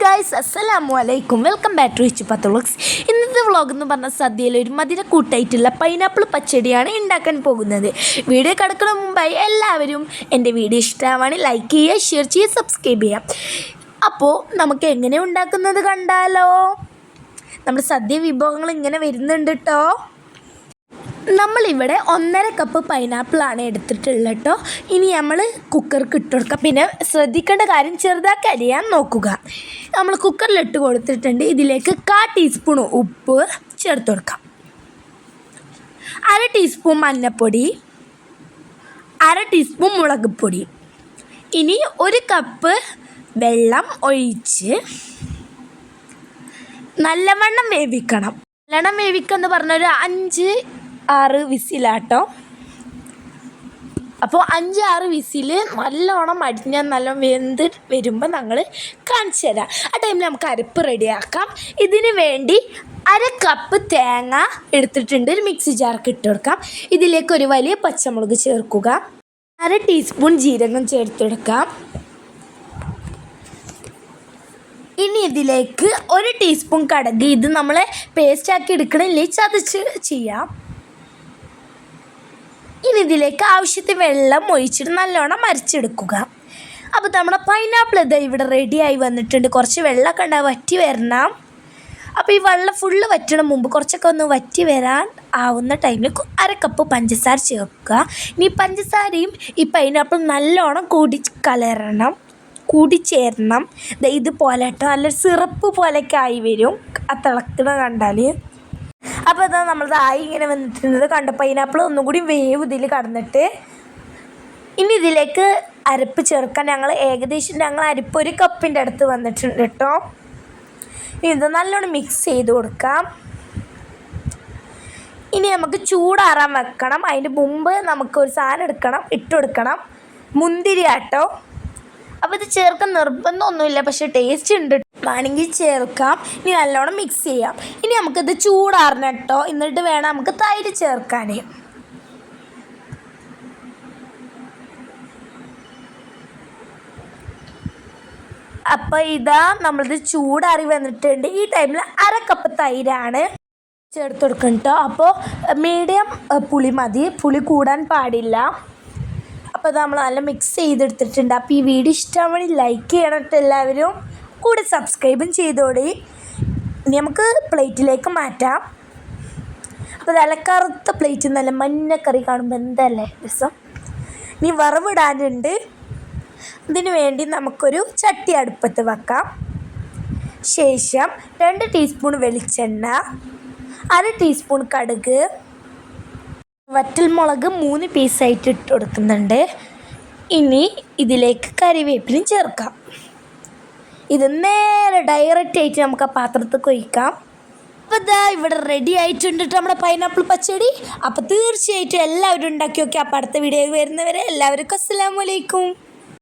Guys അസ്സലാമു അലൈക്കും welcome back to Ichu പത്തോളക്സ് ഇന്നത്തെ വ്ളോഗ് എന്ന് പറഞ്ഞ സദ്യയിൽ ഒരു മധുര കൂട്ടായിട്ടുള്ള പൈനാപ്പിൾ പച്ചടിയാണ് ഉണ്ടാക്കാൻ പോകുന്നത്. വീഡിയോ കിടക്കുന്ന മുമ്പായി എല്ലാവരും എന്റെ വീഡിയോ ഇഷ്ടമാണെങ്കിൽ ലൈക്ക് ചെയ്യുക ഷെയർ ചെയ്യുക സബ്സ്ക്രൈബ് ചെയ്യുക. അപ്പോൾ നമുക്ക് എങ്ങനെ ഉണ്ടാക്കുന്നത് കണ്ടാലോ? നമ്മുടെ സദ്യ വിഭവങ്ങൾ ഇങ്ങനെ വരുന്നുണ്ട് കേട്ടോ നമ്മളിവിടെ ഒന്നര കപ്പ് പൈനാപ്പിളാണ് എടുത്തിട്ടുള്ളത് കേട്ടോ ഇനി നമ്മൾ കുക്കർക്ക് ഇട്ട് കൊടുക്കുക പിന്നെ ശ്രദ്ധിക്കേണ്ട കാര്യം ചെറുതാക്കി അരിയാൻ നോക്കുക. നമ്മൾ കുക്കറിൽ ഇട്ട് കൊടുത്തിട്ടുണ്ട്. ഇതിലേക്ക് കാ ടീസ്പൂൺ ഉപ്പ് ചേർത്ത് കൊടുക്കാം. അര ടീസ്പൂൺ മഞ്ഞൾപ്പൊടി അര ടീസ്പൂൺ മുളക് പൊടി. ഇനി ഒരു കപ്പ് വെള്ളം ഒഴിച്ച് നല്ലവണ്ണം വേവിക്കണം. നല്ലവണ്ണം വേവിക്കുക എന്ന് പറഞ്ഞൊരു അഞ്ച് ആറ് വിസിലാട്ടോ. അപ്പോൾ അഞ്ച് ആറ് വിസിൽ നല്ലോണം അടിഞ്ഞാൽ നല്ല വെന്ത് വരുമ്പോൾ ഞങ്ങൾ കാണിച്ചു തരാം. ആ ടൈമിൽ നമുക്ക് അരപ്പ് റെഡിയാക്കാം ഇതിന് വേണ്ടി അര കപ്പ് തേങ്ങ എടുത്തിട്ടുണ്ട്. ഒരു മിക്സി ജാർക്ക് ഇട്ട് കൊടുക്കാം. ഇതിലേക്ക് ഒരു വലിയ പച്ചമുളക് ചേർക്കുക. അര ടീസ്പൂൺ ജീരകം ചേർത്തെടുക്കാം ഇനി ഇതിലേക്ക് ഒരു ടീസ്പൂൺ കടക്. ഇത് നമ്മൾ പേസ്റ്റാക്കി എടുക്കണമെങ്കിൽ ചതച്ച് ചെയ്യാം. ഇനി ഇതിലേക്ക് ആവശ്യത്തിന് വെള്ളം ഒഴിച്ചിട്ട് നല്ലോണം മരിച്ചെടുക്കുക. അപ്പോൾ നമ്മുടെ പൈനാപ്പിൾ ഇതാ ഇവിടെ റെഡിയായി വന്നിട്ടുണ്ട്. കുറച്ച് വെള്ളമൊക്കെ ഉണ്ടാവും വറ്റി വരണം. അപ്പോൾ ഈ വെള്ളം ഫുള്ള് വറ്റണ മുമ്പ് കുറച്ചൊക്കെ ഒന്ന് വറ്റി വരാൻ ആവുന്ന ടൈമിൽ അര കപ്പ് പഞ്ചസാര ചേർക്കുക. ഇനി പഞ്ചസാരയും ഈ പൈനാപ്പിൾ നല്ലോണം കൂടി കലരണം. കൂടി ചേരണം. ദേ ഇതുപോലെ കേട്ടോ നല്ല സിറപ്പ് പോലെയൊക്കെ ആയി വരും. ആ തിളക്കണ കണ്ടാൽ അപ്പോൾ ഇതാ നമ്മളത് ഇങ്ങനെ വന്നിട്ടുള്ളത് കണ്ട പൈനാപ്പിൾ ഒന്നും കൂടി വേവ് ഇതിൽ കടന്നിട്ട്. ഇനി ഇതിലേക്ക് അരപ്പ് ചേർക്കാൻ ഞങ്ങൾ ഏകദേശം ഞങ്ങൾ അരിപ്പ് ഒരു കപ്പിന്റെ അടുത്ത് വന്നിട്ടുണ്ട് കേട്ടോ. ഇത് നല്ലോണം മിക്സ് ചെയ്ത് കൊടുക്കാം. ഇനി നമുക്ക് ചൂടാറാൻ വെക്കണം. അതിന് മുമ്പ് നമുക്ക് ഒരു സാധനം എടുക്കണം ഇട്ട് കൊടുക്കണം. മുന്തിരി ആട്ടോ അപ്പോൾ ഇത് ചേർക്കാൻ നിർബന്ധമൊന്നുമില്ല പക്ഷേ ടേസ്റ്റ് ഉണ്ട് വേണമെങ്കിൽ ചേർക്കാം. ഇനി നല്ലോണം മിക്സ് ചെയ്യാം. ഇനി നമുക്കിത് ചൂടാറണം കേട്ടോ എന്നിട്ട് വേണം നമുക്ക് തൈര് ചേർക്കാൻ അപ്പോൾ ഇതാ നമ്മളിത് ചൂടാറി വന്നിട്ടുണ്ട്. ഈ ടൈമിൽ അര കപ്പ് തൈരാണ് ചേർത്ത് കൊടുക്കണം കേട്ടോ അപ്പോൾ മീഡിയം പുളി മതി. പുളി കൂടാൻ പാടില്ല. അപ്പോൾ നമ്മൾ നല്ല മിക്സ് ചെയ്തെടുത്തിട്ടുണ്ട്. അപ്പോൾ ഈ വീഡിയോ ഇഷ്ടമാണെങ്കിൽ ലൈക്ക് ചെയ്യണം കേട്ടോ എല്ലാവരും. കൂടെ സബ്സ്ക്രൈബും ചെയ്തോടെ നമുക്ക് പ്ലേറ്റിലേക്ക് മാറ്റാം. അപ്പോൾ നല്ല പ്ലേറ്റ് നല്ല മഞ്ഞക്കറി കാണുമ്പോൾ എന്തല്ലേ രസം? ഇനി വറവിടാനുണ്ട്. ഇതിനു വേണ്ടി നമുക്കൊരു ചട്ടി അടുപ്പത്ത് വെക്കാം. ശേഷം രണ്ട് ടീസ്പൂൺ വെളിച്ചെണ്ണ അര ടീസ്പൂൺ കടുക് വറ്റൽമുളക് മൂന്ന് പീസായിട്ട് ഇട്ട് കൊടുക്കുന്നുണ്ട്. ഇനി ഇതിലേക്ക് കറിവേപ്പിലും ചേർക്കാം. ഇത് നേരെ ഡയറക്റ്റ് ആയിട്ട് നമുക്ക് ആ പാത്രത്തിൽ ഒഴിക്കാം. അപ്പോൾ ഇതാ ഇവിടെ റെഡി ആയിട്ടുണ്ട് ട്ടോ നമ്മുടെ പൈനാപ്പിൾ പച്ചടി. അപ്പോൾ തീർച്ചയായിട്ടും എല്ലാവരും ഉണ്ടാക്കി നോക്കി. അപ്പോൾ അടുത്ത വീഡിയോ വരുന്നവരെ എല്ലാവർക്കും അസ്സലാമലൈക്കും